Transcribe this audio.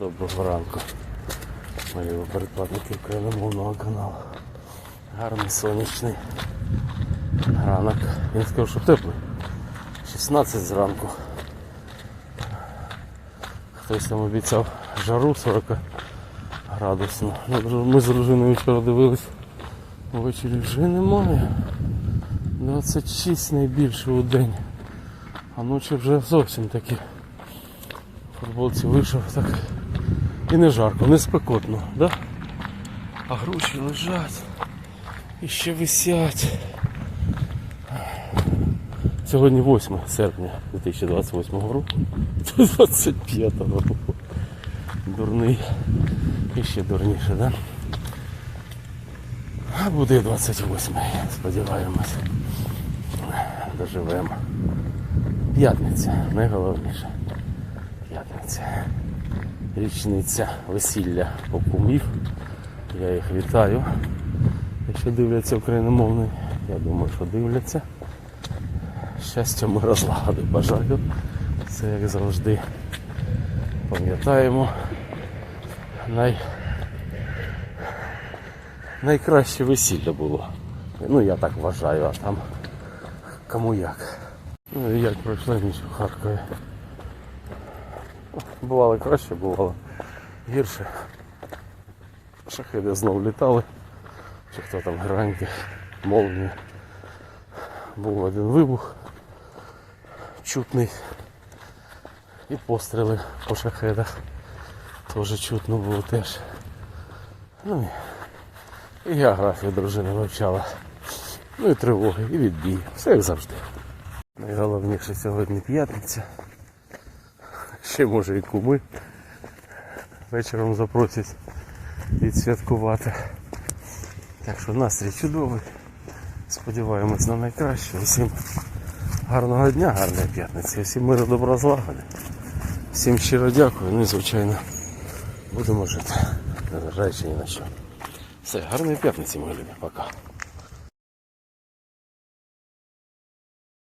Доброго ранку, мої передплатники україномовного каналу. Гарний сонячний ранок. Я скажу, що теплий. 16 зранку. Хтось там обіцяв жару 40 градусну. Ну, Ми з дружиною вчора дивились. Ввечері вже немає. 26 найбільше у день. А ночі вже зовсім такі. Футболці вийшов так. І не жарко, не спекотно, да? А груші лежать і ще висять. Сьогодні 8 серпня 2028 року. 25 року. Дурний. І ще дурніше, да? А буде і 28 сподіваємось. Доживемо. П'ятниця, найголовніше. П'ятниця. Річниця весілля покумів. Я їх вітаю. Якщо дивляться україномовний, я думаю, що дивляться. Щастя, ми розлагоди бажаю. Це як завжди пам'ятаємо. Най... Найкраще весілля було. Ну я так вважаю, а там кому як. Ну і як пройшла ніч у Харкові. Бувало краще, бувало гірше. Шахеди знов літали. Чи хто там граньки, молні. Був один вибух чутний. І постріли по шахедах. Теж чутно було теж. Ну і, географію дружина вивчала. Ну і тривоги, і відбій. Все як завжди. Найголовніше сьогодні п'ятниця ще може і куми вечором запросять відсвяткувати. Так що настрій чудовий. Сподіваємось на найкраще. Усім гарного дня, гарної п'ятниці, усім миру добра злагоди. Всім щиро дякую. Ну і звичайно будемо жити, незважаючи ні на що. Все, гарної п'ятниці, мої любі. Пока.